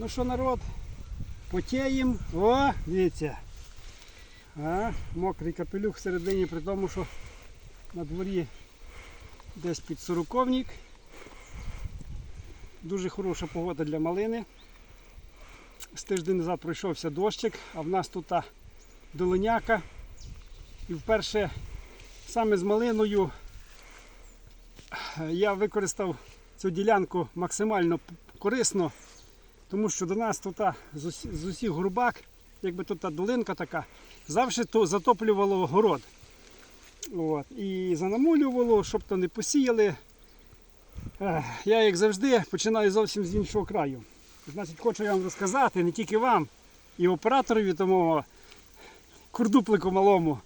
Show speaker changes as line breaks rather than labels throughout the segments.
Ну що, народ, потієм. О, дивіться. А, мокрий капелюх всередині, при тому, що на дворі десь під сороковник. Дуже хороша погода для малини. З тиждень назад пройшовся дощик, а в нас тут долиняка. І вперше саме з малиною е, я використав цю ділянку максимально корисно, тому що до нас тут з, усі- з усіх грубак, якби тут та долинка така, завжди то затоплювало город. От. І занамулювало, щоб то не посіяли. Я, як завжди, починаю зовсім з іншого краю. Значить, хочу я вам розказати не тільки вам, і операторові тому курдуплику малому,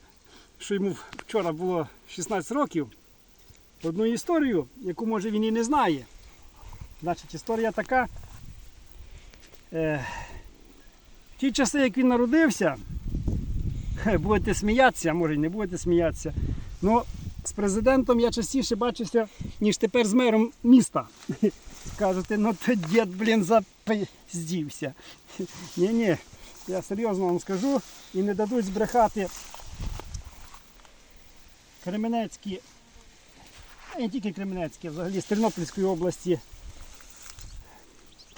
що йому вчора було 16 років, одну історію, яку може він і не знає. Значить, історія така. В ті часи, як він народився, будете сміятися, а може й не будете сміятися. Ну, з президентом я частіше бачився, ніж тепер з мером міста. Скажете, ну то дід, блін, запиздівся. Ні-ні, я серйозно вам скажу і не дадуть збрехати Кременецькі, а не тільки Кременецькі, а взагалі з Тернопільської області,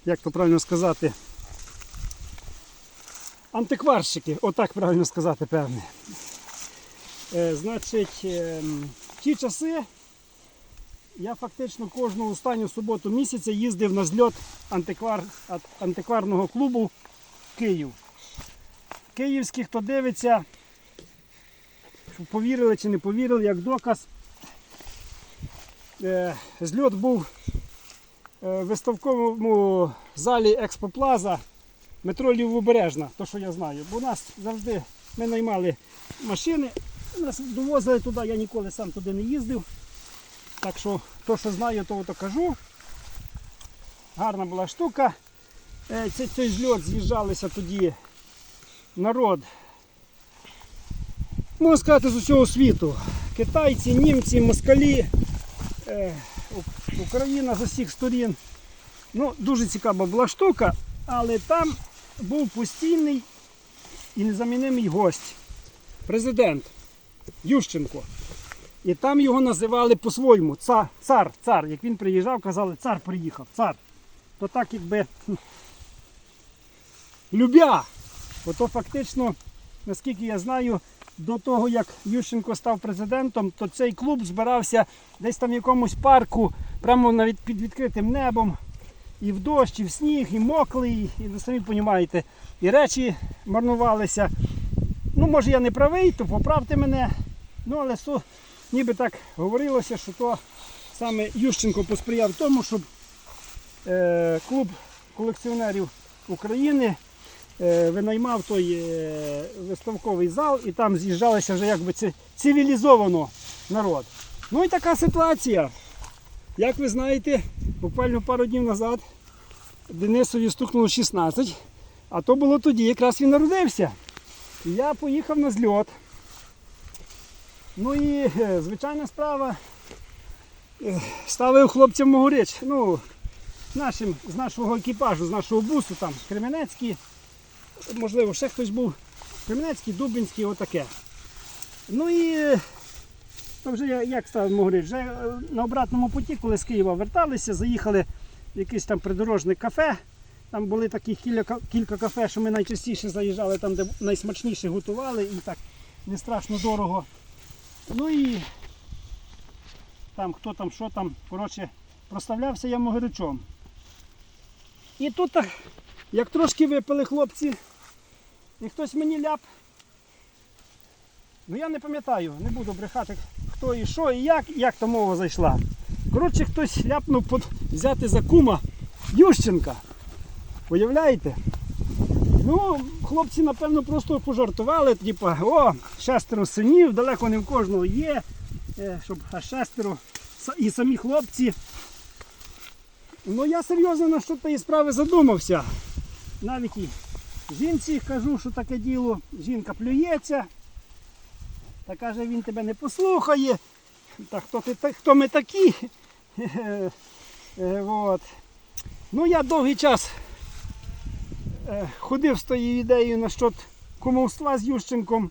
як то правильно сказати, антикварщики, отак правильно сказати, певне. Е, значить, в ті часи я фактично кожну останню суботу місяця їздив на зльот антиквар, антикварного клубу Київ. Київський, хто дивиться, повірили чи не повірили, як доказ. Е, зльот був е, виставковому залі Експоплаза метро Лівобережна, то що я знаю. Бо нас завжди ми наймали машини, нас довозили туди, я ніколи сам туди не їздив. Так що то, що знаю, то, то кажу. Гарна була штука. Е, Цей, цей зльот з'їжджалися тоді народ. Можна сказати, з усього світу. Китайці, німці, москалі, е, Україна з усіх сторін. Ну, дуже цікава була штука, але там був постійний і незамінимий гость. Президент Ющенко. І там його називали по-своєму цар, цар, цар. Як він приїжджав, казали, цар приїхав, цар. То так якби любя. Ото фактично, наскільки я знаю, до того як Ющенко став президентом, то цей клуб збирався десь там в якомусь парку, прямо навіть під відкритим небом. І в дощ, і в сніг, і моклий, і, ви самі розумієте, і речі марнувалися. Ну, може я не правий, то поправте мене. Ну, але су, ніби так говорилося, що то саме Ющенко посприяв тому, щоб е, клуб колекціонерів України е, винаймав той е, виставковий зал і там з'їжджалися вже якби цивілізовано народ. Ну і така ситуація. Як ви знаєте, буквально пару днів назад Денисові стукнуло 16, а то було тоді, якраз він народився. Я поїхав на зльот. Ну і е, звичайна справа. е, Ставив хлопцям могорич. Ну, нашим, з нашого екіпажу, з нашого бусу, там Кременецький, можливо, ще хтось був. Кременецький, Дубинський, отаке. Ну і е, то вже як ставив могорич? Вже е, на обратному путі, коли з Києва верталися, заїхали в якесь там придорожне кафе. Там були такі кілька, кафе, що ми найчастіше заїжджали там, де найсмачніше готували і так не страшно дорого. Ну і там хто там, що там, коротше, проставлявся я могиричом. І тут, як трошки випили хлопці, і хтось мені ляп. Ну я не пам'ятаю, не буду брехати, хто і що, і як, як та мова зайшла. Коротше, хтось ляпнув под... взяти за кума Ющенка. Уявляєте? Ну, хлопці, напевно, просто пожартували, типа, о, шестеро синів, далеко не в кожного є, е, щоб аж шестеро і самі хлопці. Ну я серйозно на що тієї справи задумався. Навіть і жінці кажу, що таке діло. Жінка плюється. Та каже, він тебе не послухає. Та хто ти та- хто ми такі? Е, от. Ну я довгий час е, ходив з тією ідеєю насчет кумовства з Ющенком.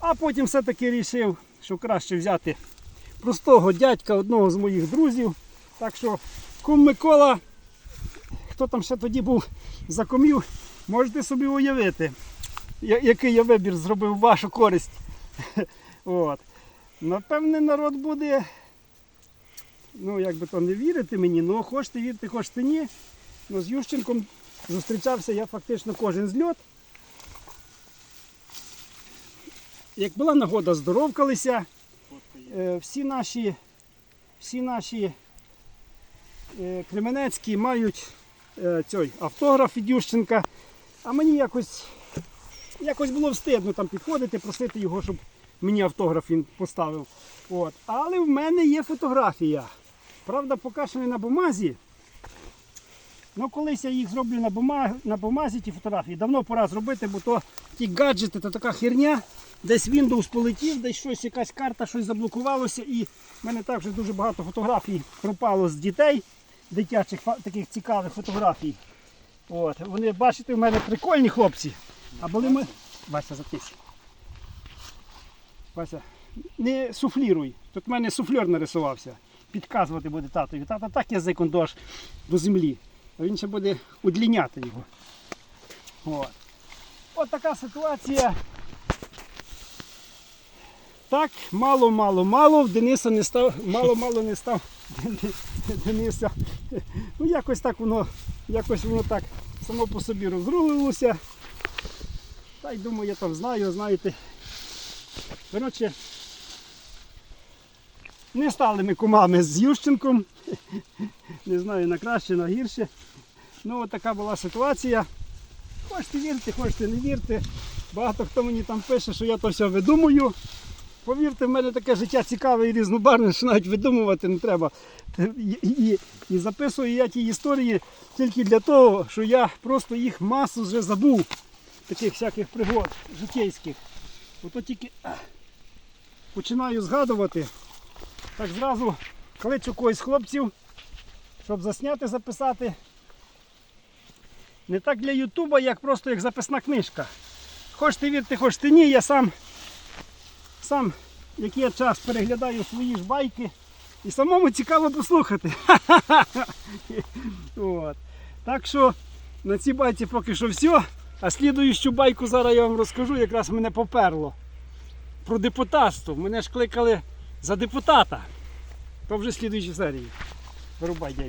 А потім все-таки вирішив, що краще взяти простого дядька одного з моїх друзів. Так що кум Микола, хто там ще тоді був за комів, можете собі уявити, який я вибір зробив вашу користь. От. Напевне, народ буде, ну як би то не вірити мені, ну хочете вірити, хочете ні. Ну, з Ющенком зустрічався я фактично кожен зльот. Як була нагода, здоровкалися. Е, всі наші, всі наші е, Кременецькі мають е, цей автограф від Ющенка. А мені якось, якось було встидно там підходити, просити його, щоб мені автограф він поставив. От. Але в мене є фотографія. Правда, поки що не на бумазі. Ну, колись я їх зроблю на бумазі, на бумазі ті фотографії. Давно пора зробити, бо то ті гаджети, то така херня. Десь Windows полетів, десь щось, якась карта, щось заблокувалося. І в мене також дуже багато фотографій пропало з дітей, дитячих таких цікавих фотографій. От. Вони, бачите, в мене прикольні хлопці. А були ми. Вася, затись. Вася, не суфліруй. Тут в мене суфльор нарисувався. Підказувати буде татові. Тата так язиком до аж до землі. А він ще буде удліняти його. От. От така ситуація. Так, мало, мало, мало. В Дениса не став, мало, мало не став Дениса. Ну якось так воно, якось воно так само по собі розрулилося. Та й думаю, я там знаю, знаєте. Коротше, не стали ми кумами з Ющенком. Не знаю, на краще, на гірше. Ну, от така була ситуація. Хочете вірте, хочете не вірте. Багато хто мені там пише, що я то все видумую. Повірте, в мене таке життя цікаве і різнобарне, що навіть видумувати не треба. І, і, і записую я ті історії тільки для того, що я просто їх масу вже забув. Таких всяких пригод житейських. Ото тільки починаю згадувати. Так зразу кличу когось з хлопців, щоб засняти, записати. Не так для Ютуба, як просто як записна книжка. Хочете вірте, хочете ні, я сам, сам як є час, переглядаю свої ж байки і самому цікаво послухати. Так що на цій байці поки що все. А слідуючу байку зараз я вам розкажу, якраз мене поперло. Про депутатство. Мене ж кликали за депутата. То вже в слідуючій серії. Вирубай дядь.